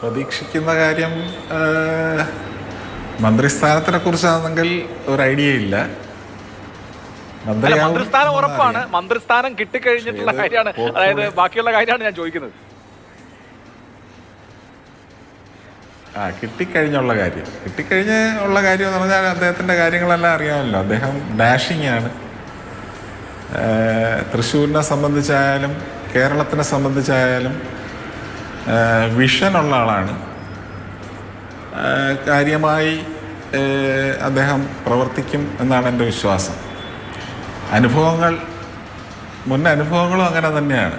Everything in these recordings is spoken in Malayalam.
പ്രതീക്ഷിക്കുന്ന കാര്യം മന്ത്രിസ്ഥാനത്തിനെ കുറിച്ചാണെങ്കിൽ ഒരു ഐഡിയ ഇല്ല. മന്ത്രിസ്ഥാനം ഉറപ്പാണ്. മന്ത്രിസ്ഥാനം കിട്ടിക്കഴിഞ്ഞിട്ടുള്ള കാര്യമാണ്. അതായത് ബാക്കിയുള്ള കാര്യമാണ് ഞാൻ ചോദിക്കുന്നത്. ആ കിട്ടിക്കഴിഞ്ഞുള്ള കാര്യം. കിട്ടിക്കഴിഞ്ഞ് ഉള്ള കാര്യം എന്ന് പറഞ്ഞാൽ അദ്ദേഹത്തിന്റെ കാര്യങ്ങളെല്ലാം അറിയാമല്ലോ. അദ്ദേഹം ഡാഷിംഗ് ആണ്. തൃശ്ശൂരിനെ സംബന്ധിച്ചായാലും കേരളത്തിനെ സംബന്ധിച്ചായാലും വിഷനുള്ള ആളാണ്. കാര്യമായി അദ്ദേഹം പ്രവർത്തിക്കും എന്നാണ് എന്റെ വിശ്വാസം. അനുഭവങ്ങൾ മുൻ അനുഭവങ്ങളും അങ്ങനെ തന്നെയാണ്.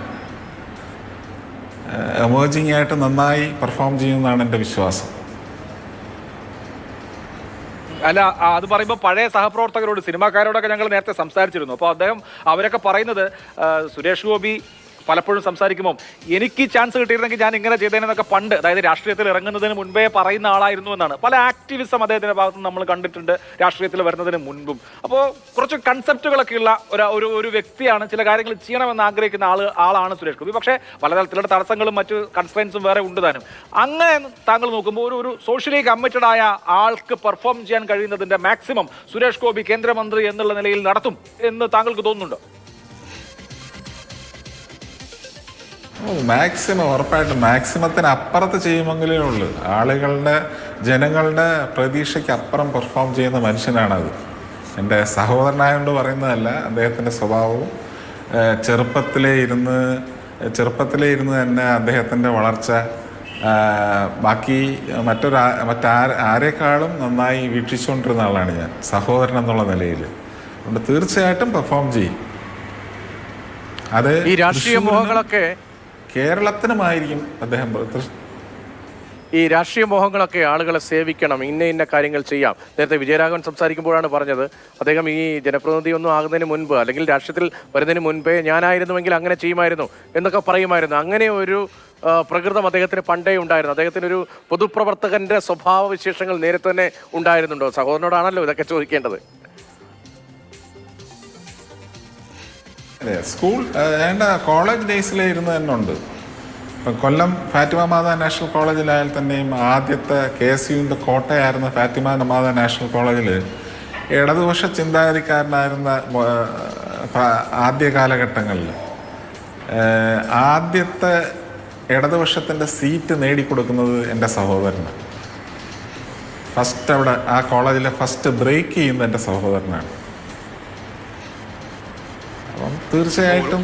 എമേർജിങ് ആയിട്ട് നന്നായി പെർഫോം ചെയ്യുമെന്നാണ് എന്റെ വിശ്വാസം. അല്ല അത് പറയുമ്പോൾ പഴയ സഹപ്രവർത്തകരോട് സിനിമാക്കാരോടൊക്കെ ഞങ്ങൾ നേരത്തെ സംസാരിച്ചിരുന്നു. അപ്പോൾ അദ്ദേഹം അവരൊക്കെ പറയുന്നത് സുരേഷ് ഗോപി പലപ്പോഴും സംസാരിക്കുമ്പോൾ എനിക്ക് ചാൻസ് കിട്ടിയിരുന്നെങ്കിൽ ഞാൻ ഇങ്ങനെ ചെയ്തേനെന്നൊക്കെ പണ്ട് അതായത് രാഷ്ട്രീയത്തിൽ ഇറങ്ങുന്നതിന് മുൻപേ പറയുന്ന ആളായിരുന്നു എന്നാണ്. പല ആക്ടിവിസം അദ്ദേഹത്തിന്റെ ഭാഗത്ത് നമ്മൾ കണ്ടിട്ടുണ്ട് രാഷ്ട്രീയത്തിൽ വരുന്നതിന് മുൻപും. അപ്പോൾ കുറച്ച് കൺസെപ്റ്റുകളൊക്കെ ഉള്ള ഒരു ഒരു ഒരു വ്യക്തിയാണ് ചില കാര്യങ്ങൾ ചെയ്യണമെന്ന് ആഗ്രഹിക്കുന്ന ആൾ ആളാണ് സുരേഷ് ഗോപി. പക്ഷേ പലതരത്തിലുള്ള തടസ്സങ്ങളും മറ്റു കൺസ്ട്രൻസും വേറെ ഉണ്ട് താനും. അങ്ങനെ താങ്കൾ നോക്കുമ്പോൾ ഒരു ഒരു സോഷ്യലി കമ്മിറ്റഡ് ആയ ആൾക്ക് പെർഫോം ചെയ്യാൻ കഴിയുന്നതിന്റെ മാക്സിമം സുരേഷ് ഗോപി കേന്ദ്രമന്ത്രി എന്നുള്ള നിലയിൽ നടത്തും എന്ന് താങ്കൾക്ക് തോന്നുന്നുണ്ടോ? മാക്സിമം ഉറപ്പായിട്ടും മാക്സിമത്തിന് അപ്പുറത്ത് ചെയ്യുമെങ്കിലേ ഉള്ളൂ. ആളുകളുടെ ജനങ്ങളുടെ പ്രതീക്ഷയ്ക്ക് അപ്പുറം പെർഫോം ചെയ്യുന്ന മനുഷ്യനാണത്. എന്റെ സഹോദരനായതുകൊണ്ട് പറയുന്നതല്ല അദ്ദേഹത്തിന്റെ സ്വഭാവവും ചെറുപ്പത്തിലേ ഇരുന്ന് ചെറുപ്പത്തിലേ ഇരുന്ന് തന്നെ അദ്ദേഹത്തിന്റെ വളർച്ച ബാക്കി മറ്റൊരാ മറ്റാ ആരെക്കാളും നന്നായി വീക്ഷിച്ചുകൊണ്ടിരുന്ന ആളാണ് ഞാൻ സഹോദരൻ എന്നുള്ള നിലയിൽ അതുകൊണ്ട് തീർച്ചയായിട്ടും പെർഫോം ചെയ്യും. അത് ഈ രാഷ്ട്രീയ മോഹങ്ങളൊക്കെ കേരളത്തിനുമായിരിക്കും അദ്ദേഹം ഈ രാഷ്ട്രീയ മോഹങ്ങളൊക്കെ ആളുകളെ സേവിക്കണം ഇന്ന ഇന്ന കാര്യങ്ങൾ ചെയ്യാം. നേരത്തെ വിജയരാഘവൻ സംസാരിക്കുമ്പോഴാണ് പറഞ്ഞത് അദ്ദേഹം ഈ ജനപ്രതിനിധി ഒന്നും ആകുന്നതിന് മുൻപ് അല്ലെങ്കിൽ രാഷ്ട്രീയത്തിൽ വരുന്നതിന് മുൻപേ ഞാനായിരുന്നുവെങ്കിൽ അങ്ങനെ ചെയ്യുമായിരുന്നു എന്നൊക്കെ പറയുമായിരുന്നു. അങ്ങനെ ഒരു പ്രകൃതം അദ്ദേഹത്തിന് പണ്ടേ ഉണ്ടായിരുന്നു. അദ്ദേഹത്തിന് ഒരു പൊതുപ്രവർത്തകന്റെ സ്വഭാവ വിശേഷങ്ങൾ നേരത്തെ തന്നെ ഉണ്ടായിരുന്നുണ്ടോ? സഹോദരനോടാണല്ലോ ഇതൊക്കെ ചോദിക്കേണ്ടത്. സ്കൂൾ വേണ്ട കോളേജ് ഡേയ്സിലേ ഇരുന്ന് തന്നെ ഉണ്ട്. ഇപ്പം കൊല്ലം ഫാത്തിമ മാതാ നാഷണൽ കോളേജിലായാൽ തന്നെയും ആദ്യത്തെ കെ എസ് യുവിന്റെ കോട്ടയായിരുന്ന ഫാത്തിമ മാതാ നാഷണൽ കോളേജിൽ ഇടതുപക്ഷ ചിന്താഗതിക്കാരനായിരുന്ന ആദ്യ കാലഘട്ടങ്ങളിൽ ആദ്യത്തെ ഇടതുപക്ഷത്തിന്റെ സീറ്റ് നേടിക്കൊടുക്കുന്നത് എന്റെ സഹോദരനാണ്. ഫസ്റ്റ് അവിടെ ആ കോളേജിലെ ഫസ്റ്റ് ബ്രേക്ക് ചെയ്യുന്ന എന്റെ സഹോദരനാണ്. തീർച്ചയായിട്ടും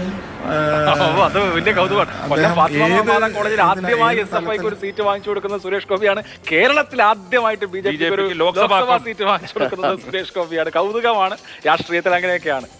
അത് വലിയ കൗതുകമാണ്. കോളേജിൽ ആദ്യമായി എസ് എഫ് ഐക്ക് ഒരു സീറ്റ് വാങ്ങിച്ചു കൊടുക്കുന്ന സുരേഷ് ഗോപിയാണ്. കേരളത്തിൽ ആദ്യമായിട്ട് ബി ജെ പി ഒരു ലോക്സഭാ സീറ്റ്. വാങ്ങിച്ചു കൊടുക്കുന്നത് സുരേഷ് ഗോപിയാണ്. കൗതുകമാണ്. രാഷ്ട്രീയത്തിൽ അങ്ങനെയൊക്കെയാണ്